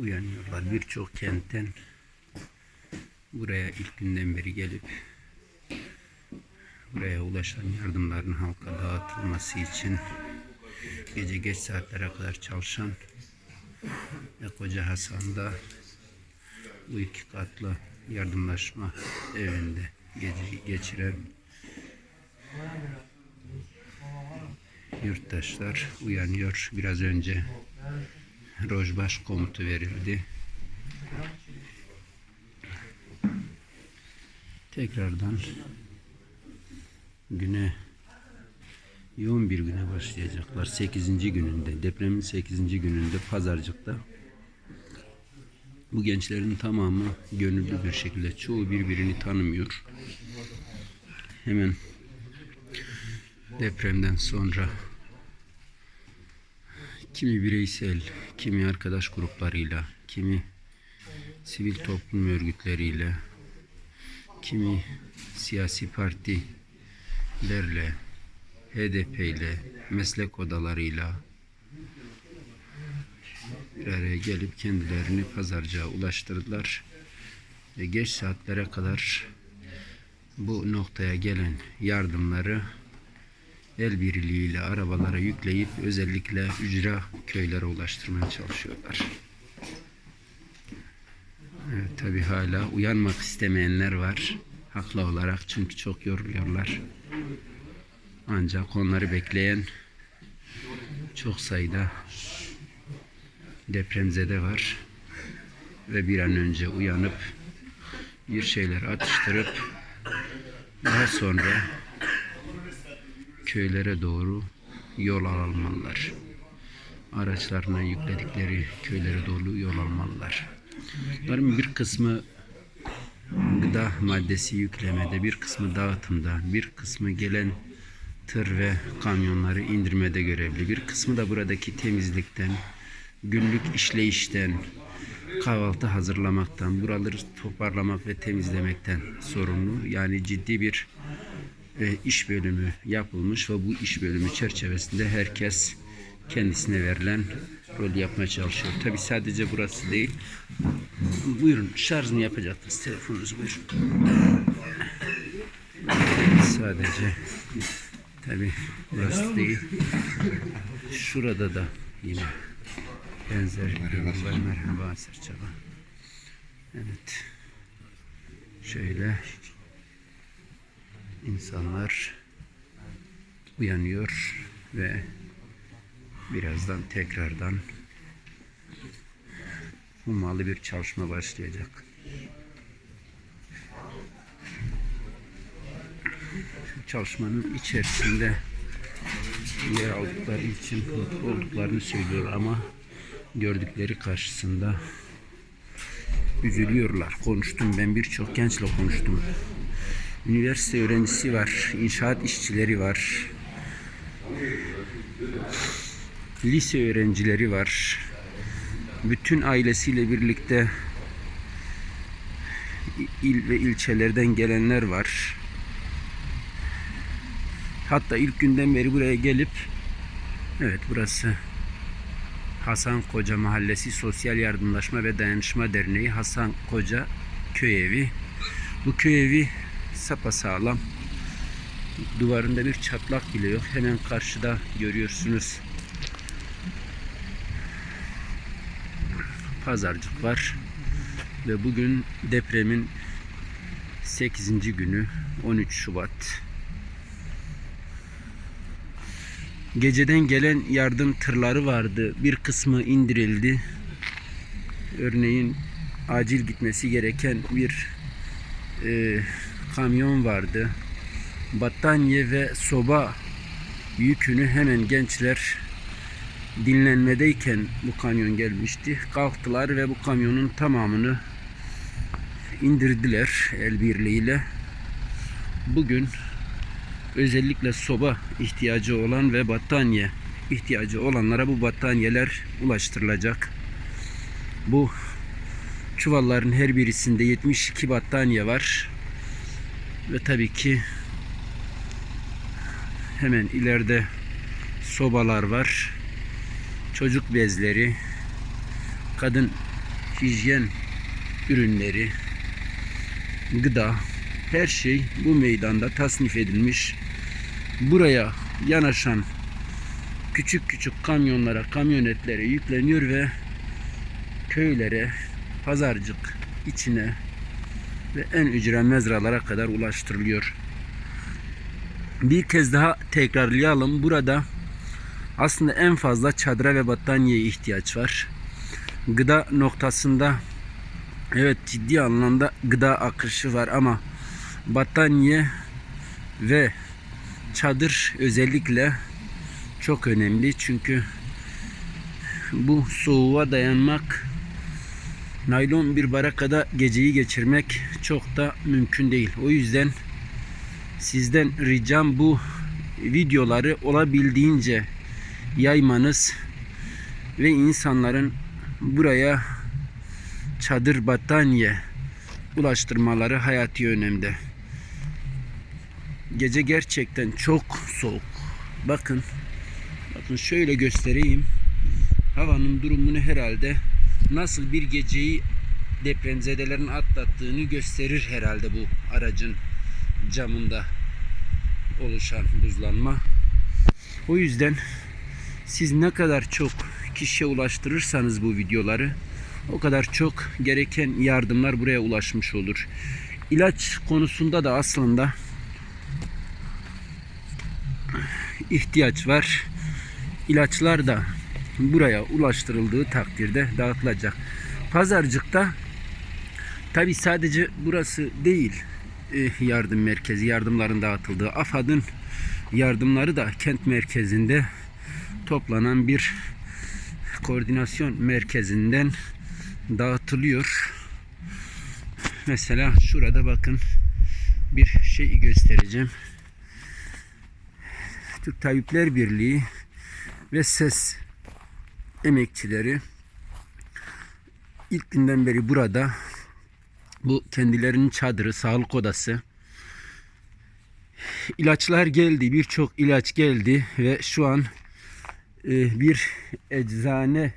uyanıyorlar. Birçok kentten buraya ilk günden beri gelip buraya ulaşan yardımların halka dağıtılması için gece geç saatlere kadar çalışan ve Koca Hasan'da bu iki katlı yardımlaşma evinde gece geçiren yurttaşlar uyanıyor. Biraz önce rojbaş komutu verildi. Tekrardan güne yoğun bir güne başlayacaklar. 8. gününde, depremin 8. gününde pazarcıkta bu gençlerin tamamı gönüllü bir şekilde çoğu birbirini tanımıyor. Hemen depremden sonra kimi bireysel, kimi arkadaş gruplarıyla, kimi sivil toplum örgütleriyle, kimi siyasi partilerle, HDP ile, meslek odalarıyla bir araya gelip kendilerini pazarcığa ulaştırdılar. Ve geç saatlere kadar bu noktaya gelen yardımları el birliğiyle arabalara yükleyip özellikle ücra köylere ulaştırmaya çalışıyorlar. Evet, tabi hala uyanmak istemeyenler var. Haklı olarak çünkü çok yoruluyorlar. Ancak onları bekleyen çok sayıda depremzede var. Ve bir an önce uyanıp bir şeyler atıştırıp daha sonra köylere doğru yol almalılar. Araçlarına yükledikleri köylere doğru yol almalılar. Bunların bir kısmı gıda maddesi yüklemede, bir kısmı dağıtımda, bir kısmı gelen tır ve kamyonları indirmede görevli. Bir kısmı da buradaki temizlikten, günlük işleyişten, kahvaltı hazırlamaktan, buraları toparlamak ve temizlemekten sorumlu. Yani ciddi bir iş bölümü yapılmış ve bu iş bölümü çerçevesinde herkes kendisine verilen rol yapmaya çalışıyor. Tabi sadece burası değil. Buyurun şarjını yapacaktınız telefonunuzu buyurun. Sadece tabi burası değil. Şurada da yine benzer var. Merhaba Serçaba. Evet. Şöyle insanlar uyanıyor ve birazdan tekrardan ummalı bir çalışma başlayacak. Şu çalışmanın içerisinde yer aldıkları için mutlu olduklarını söylüyor ama gördükleri karşısında üzülüyorlar. Konuştum ben birçok gençle konuştum. Üniversite öğrencisi var, inşaat işçileri var, lise öğrencileri var. Bütün ailesiyle birlikte il ve ilçelerden gelenler var. Hatta ilk günden beri buraya gelip evet burası Hasan Koca Mahallesi Sosyal Yardımlaşma ve Dayanışma Derneği Hasan Koca Köy Evi. Bu köy evi sapasağlam. Duvarında bir çatlak bile yok. Hemen karşıda görüyorsunuz. Pazarcık var. Ve bugün depremin 8. günü 13 Şubat. Geceden gelen yardım tırları vardı. Bir kısmı indirildi. Örneğin acil gitmesi gereken bir e, kamyon vardı. Battaniye ve soba yükünü hemen gençler dinlenmedeyken bu kamyon gelmişti. Kalktılar ve bu kamyonun tamamını indirdiler el birliğiyle. Bugün özellikle soba ihtiyacı olan ve battaniye ihtiyacı olanlara bu battaniyeler ulaştırılacak. Bu çuvalların her birisinde 72 battaniye var. Ve tabii ki hemen ileride sobalar var. Çocuk bezleri, kadın hijyen ürünleri, gıda, her şey bu meydanda tasnif edilmiş. Buraya yanaşan küçük küçük kamyonlara, kamyonetlere yükleniyor ve köylere, pazarcık içine ve en ücra mezralara kadar ulaştırılıyor. Bir kez daha tekrarlayalım. Burada aslında en fazla çadıra ve battaniyeye ihtiyaç var. Gıda noktasında evet ciddi anlamda gıda akışı var ama battaniye ve çadır özellikle çok önemli çünkü bu soğuğa dayanmak naylon bir barakada geceyi geçirmek çok da mümkün değil. O yüzden sizden ricam bu videoları olabildiğince yaymanız ve insanların buraya çadır battaniye ulaştırmaları hayati önemde. Gece gerçekten çok soğuk. Bakın. Bakın şöyle göstereyim. Havanın durumunu herhalde nasıl bir geceyi depremzedelerin atlattığını gösterir herhalde bu aracın camında oluşan buzlanma. O yüzden siz ne kadar çok kişiye ulaştırırsanız bu videoları o kadar çok gereken yardımlar buraya ulaşmış olur. İlaç konusunda da aslında ihtiyaç var. İlaçlar da buraya ulaştırıldığı takdirde dağıtılacak. Pazarcıkta tabi sadece burası değil eh, yardım merkezi, yardımların dağıtıldığı. AFAD'ın yardımları da kent merkezinde toplanan bir koordinasyon merkezinden dağıtılıyor. Mesela şurada bakın bir şeyi göstereceğim. Türk Tabipler Birliği ve SES emekçileri ilk günden beri burada bu kendilerinin çadırı, sağlık odası ilaçlar geldi. Birçok ilaç geldi ve şu an e, bir eczane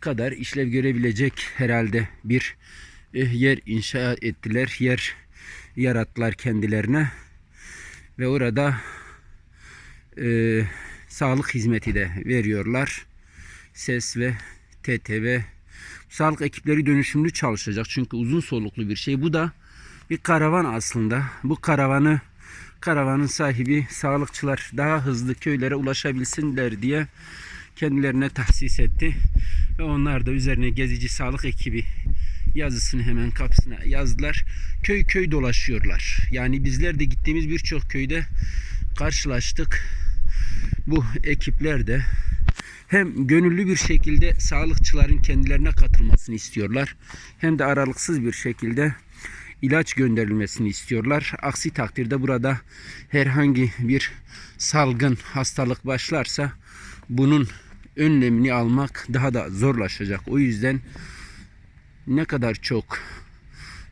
kadar işlev görebilecek herhalde bir e, yer inşa ettiler. Yer yarattılar kendilerine ve orada e, sağlık hizmeti de veriyorlar. SES ve TTV sağlık ekipleri dönüşümlü çalışacak. Çünkü uzun soluklu bir şey. Bu da bir karavan aslında. Bu karavanı karavanın sahibi sağlıkçılar daha hızlı köylere ulaşabilsinler diye kendilerine tahsis etti. Ve onlar da üzerine gezici sağlık ekibi yazısını hemen kapısına yazdılar. Köy köy dolaşıyorlar. Yani bizler de gittiğimiz birçok köyde karşılaştık. Bu ekipler de hem gönüllü bir şekilde sağlıkçıların kendilerine katılmasını istiyorlar. Hem de aralıksız bir şekilde ilaç gönderilmesini istiyorlar. Aksi takdirde burada herhangi bir salgın hastalık başlarsa bunun önlemini almak daha da zorlaşacak. O yüzden ne kadar çok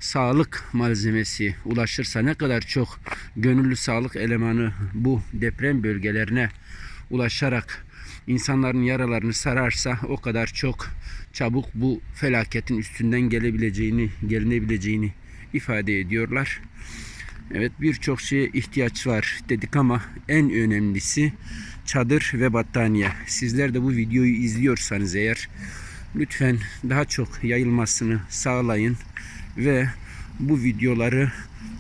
sağlık malzemesi ulaşırsa ne kadar çok gönüllü sağlık elemanı bu deprem bölgelerine ulaşarak insanların yaralarını sararsa o kadar çok çabuk bu felaketin üstünden gelebileceğini, gelinebileceğini ifade ediyorlar. Evet birçok şeye ihtiyaç var dedik ama en önemlisi çadır ve battaniye. Sizler de bu videoyu izliyorsanız eğer lütfen daha çok yayılmasını sağlayın ve bu videoları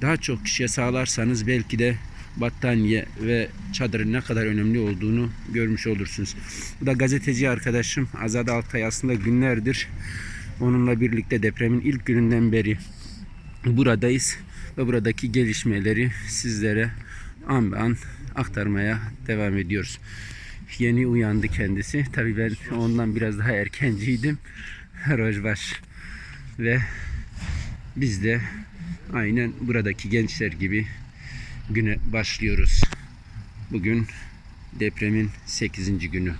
daha çok kişiye sağlarsanız belki de battaniye ve çadırın ne kadar önemli olduğunu görmüş olursunuz. Bu da gazeteci arkadaşım Azade Altay aslında günlerdir onunla birlikte depremin ilk gününden beri buradayız ve buradaki gelişmeleri sizlere an be an aktarmaya devam ediyoruz. Yeni uyandı kendisi. Tabii ben ondan biraz daha erkenciydim. Rojbaş ve biz de aynen buradaki gençler gibi güne başlıyoruz. Bugün depremin 8. günü.